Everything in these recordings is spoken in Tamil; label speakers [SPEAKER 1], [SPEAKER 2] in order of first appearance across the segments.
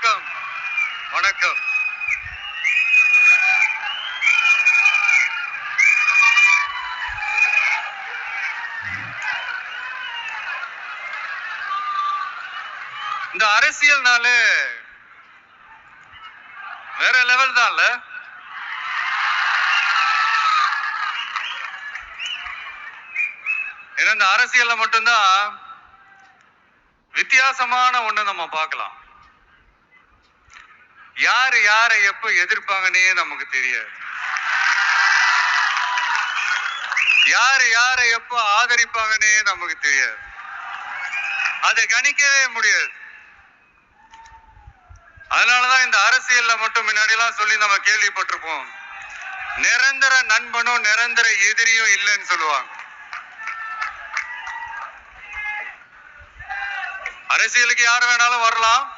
[SPEAKER 1] வணக்கம். வணக்கம். இந்த அரசியல்னாலே வேற லெவல் தான்ல ஏன்னா இந்த அரசியல்ல மட்டும்தான் வித்தியாசமான ஒண்ணு நம்ம பார்க்கலாம். யார் யாரை எப்போ எதிர்ப்பாங்கன்னே நமக்கு தெரியாது. யார் யாரை எப்போ ஆதரிப்பாங்கன்னே நமக்கு தெரியாது. அதை கணிக்கவே முடியாது. அதனாலதான் இந்த அரசியல்ல மட்டும் முன்னாடி எல்லாம் சொல்லி நம்ம கேள்விப்பட்டிருப்போம். நிரந்தர நண்பனும் நிரந்தர எதிரியும் இல்லைன்னு சொல்லுவாங்க. அரசியலுக்கு யார் வேணாலும் வரலாம்.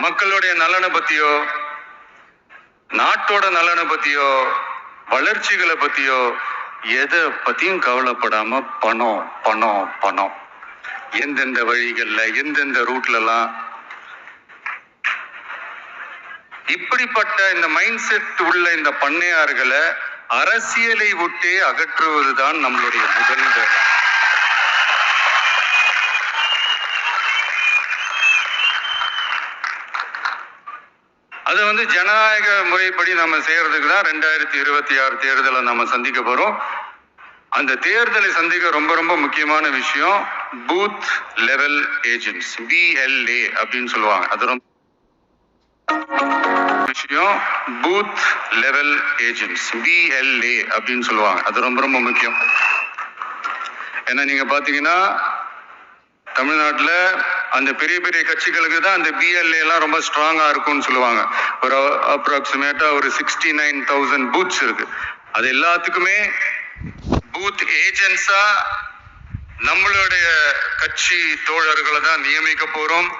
[SPEAKER 1] மக்களுடைய நலனை பத்தியோ நாட்டோட நலனை பத்தியோ வளர்ச்சிகளை பத்தியோ எதை பத்தியும் கவலைப்படாம பணம் பணம் பணம். எந்தெந்த வழிகள்ல எந்தெந்த ரூட்லலாம் இப்படிப்பட்ட இந்த மைண்ட் செட் உள்ள இந்த பண்ணையார்களை அரசியலை விட்டே அகற்றுவதுதான் நம்மளுடைய முதல் வேலை அது வந்து ஜனநாயக முறைப்படி நம்ம செய்யறதுக்கு தான் ரெண்டாயிரத்தி இருபத்தி ஆறு தேர்தலை நம்ம சந்திக்க போறோம். அந்த தேர்தலை சந்திக்க ரொம்ப ரொம்ப முக்கியமான விஷயம் பூத் லெவல் ஏஜென்ட்ஸ் பிஎல்ஏ அப்படின்னு சொல்லுவாங்க. அது ரொம்ப விஷயம் பூத் லெவல் ஏஜென்ட்ஸ் பிஎல்ஏ அப்படின்னு சொல்லுவாங்க. அது ரொம்ப ரொம்ப முக்கியம். ஏன்னா நீங்க பாத்தீங்கன்னா தமிழ்நாட்டில் அந்த பெரிய பெரிய கட்சிகளுக்கு தான் அந்த பிஎல்ஏ எல்லாம் ரொம்ப ஸ்ட்ராங்கா இருக்கும்னு சொல்லுவாங்க. ஒரு அப்ராக்சிமேட்டா ஒரு சிக்ஸ்டி நைன் தௌசண்ட் பூத்ஸ் இருக்கு. அது எல்லாத்துக்குமே பூத் ஏஜென்ட்ஸா நம்மளுடைய கட்சி தோழர்களை தான் நியமிக்க போறோம்.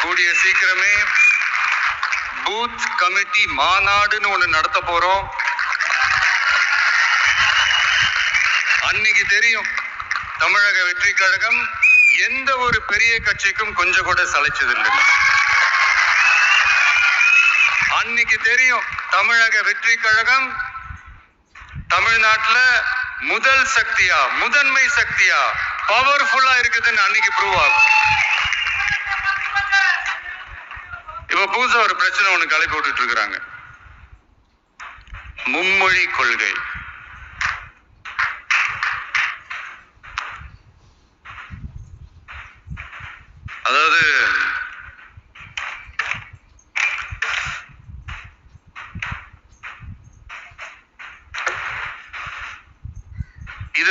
[SPEAKER 1] கூடிய சீக்கிரமே பூத் கமிட்டி மாநாடுன்னு ஒண்ணு நடத்த போறோம். அன்னைக்கு தெரியும் தமிழக வெற்றி கழகம் எந்த ஒரு பெரிய கட்சிக்கும் கொஞ்சம் கூட சளைச்சதில்லை. அன்னைக்கு தெரியும் தமிழக வெற்றி கழகம் தமிழ்நாட்டுல முதல் சக்தியா முதன்மை சக்தியா பவர்ஃபுல்லா இருக்குதுன்னு அன்னைக்கு ப்ரூவ் ஆகும். இப்ப புதுசா ஒரு பிரச்சனை ஒண்ணு கிளப்பி விட்டுட்டு இருக்கிறாங்க. மும்மொழி கொள்கை அதாவது இத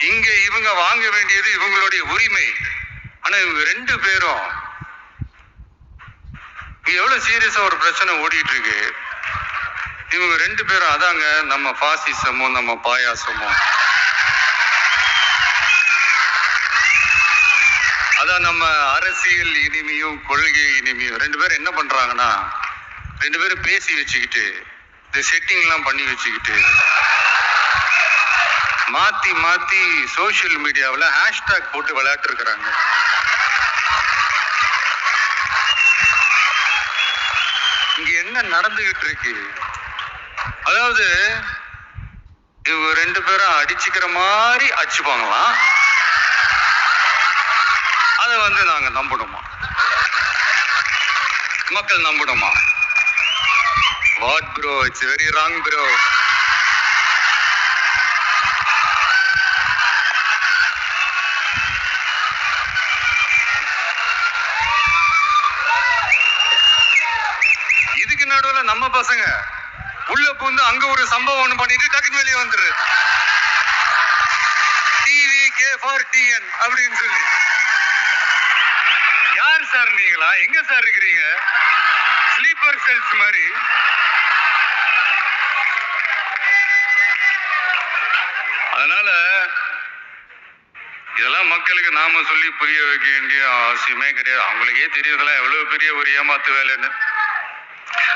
[SPEAKER 1] இங்க இவங்க வாங்க வேண்டியது இவங்களுடைய உரிமை. ஆனா இவங்க ரெண்டு பேரும் எவ்வளவு சீரியஸா ஒரு பிரச்சனை ஓடிட்டு இருக்கு இவங்க ரெண்டு பேரும் அதாங்க நம்ம பாசிசமும் நம்ம பாயாசமும் அதான் நம்ம அரசியல் இனிமையும் கொள்கை இனிமையும். ரெண்டு பேரும் என்ன பண்றாங்கன்னா ரெண்டு பேரும் பேசி வச்சுக்கிட்டு இந்த செட்டிங் எல்லாம் பண்ணி வச்சுக்கிட்டு மாத்தி மாத்தி சோஷியல் மீடியாவில் ஹேஷ்டாக் போட்டு விளையாட்டு இருக்கிறாங்க இங்க என்ன நடந்துகிட்டு இருக்கு அதாவது இவங்க ரெண்டு பேரும் அடிச்சுக்கிற மாதிரி அடிச்சுப்பாங்களாம் அதை வந்து நாங்க நம்பணுமா? மக்கள் நம்பணுமா? What bro it's very wrong bro பசங்க. உள்ள பூந்து அங்க ஒரு சம்பவம் ஒண்ணு பண்ணிட்டு டக்குன்னு வெளியே வந்துரு. டிவி கே ஃபார் டிஎன் அப்படின்னு சொல்லி. யார் சார் நீங்களா? எங்க சார் இருக்கிறீங்க? ஸ்லீப்பர் செல்ஸ் மாதிரி. அதனால இதெல்லாம் மக்களுக்கு நாம சொல்லி புரிய வைக்க வேண்டிய அவசியமே கிடையாது. அவங்களுக்கே தெரியறதெல்லாம் எவ்வளவு பெரிய ஒரு ஏமாத்து வேலைன்னு.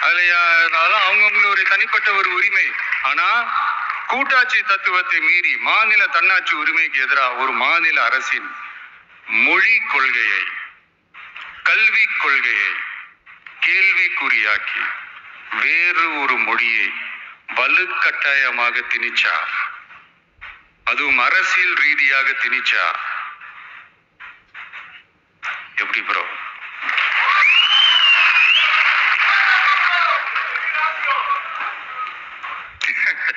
[SPEAKER 1] அதுல யா- அதெல்லாம் ஒரு தனிப்பட்ட ஒரு உரிமை. ஆனா கூட்டாட்சி தத்துவத்தை மீறி மாநில தன்னாட்சி உரிமைக்கு எதிராக ஒரு மாநில அரசின் மொழி கொள்கையை கல்வி கொள்கையை கேள்விக்குறியாக்கி வேறு ஒரு மொழியை வலுக்கட்டாயமாக திணிச்சா அதுவும் அரசியல் ரீதியாக திணிச்சா எப்படி bro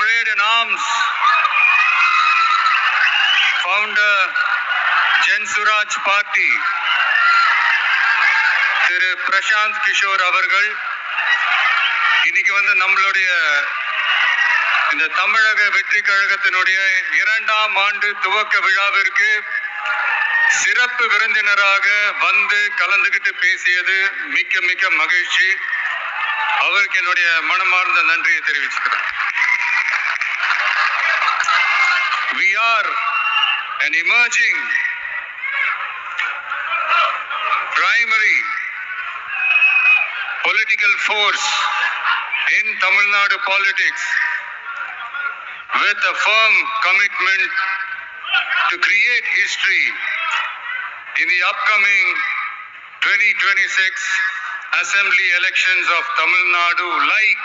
[SPEAKER 1] comrade in arms founder Jan Suraj Party, திரு பிரசாந்த் கிஷோர் அவர்கள். இன்னைக்கு வந்து நம்மளுடைய இந்த தமிழக வெற்றி கழகத்தினுடைய இரண்டாம் ஆண்டு துவக்க விழாவிற்கு சிறப்பு விருந்தினராக வந்து கலந்துகிட்டு பேசியது மிக்க மிக்க மகிழ்ச்சி. அவருக்கு என்னுடைய மனமார்ந்த நன்றியை தெரிவிச்சுக்கிறேன். We are an emerging primary political force in Tamil Nadu politics with a firm commitment to create history in the upcoming 2026 assembly elections of Tamil Nadu like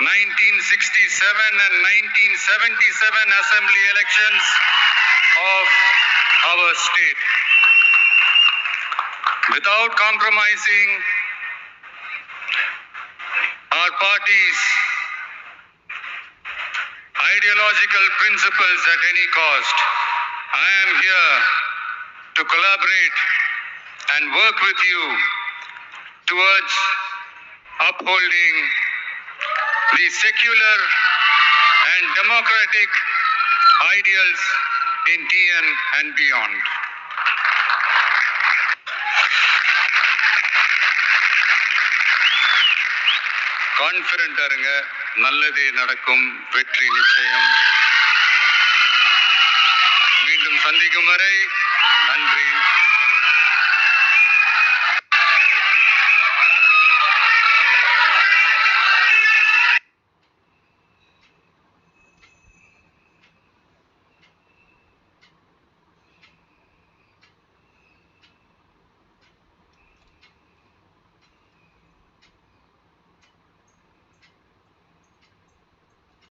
[SPEAKER 1] 1967 and 1977 assembly elections of our state without compromising our party's ideological principles at any cost. I am here to collaborate and work with you towards upholding the secular and democratic ideals in TN and beyond. கான்பிடண்டா இருங்க நல்லதே நடக்கும். வெற்றி நிச்சயம். மீண்டும் சந்திக்கும் வரை நன்றி.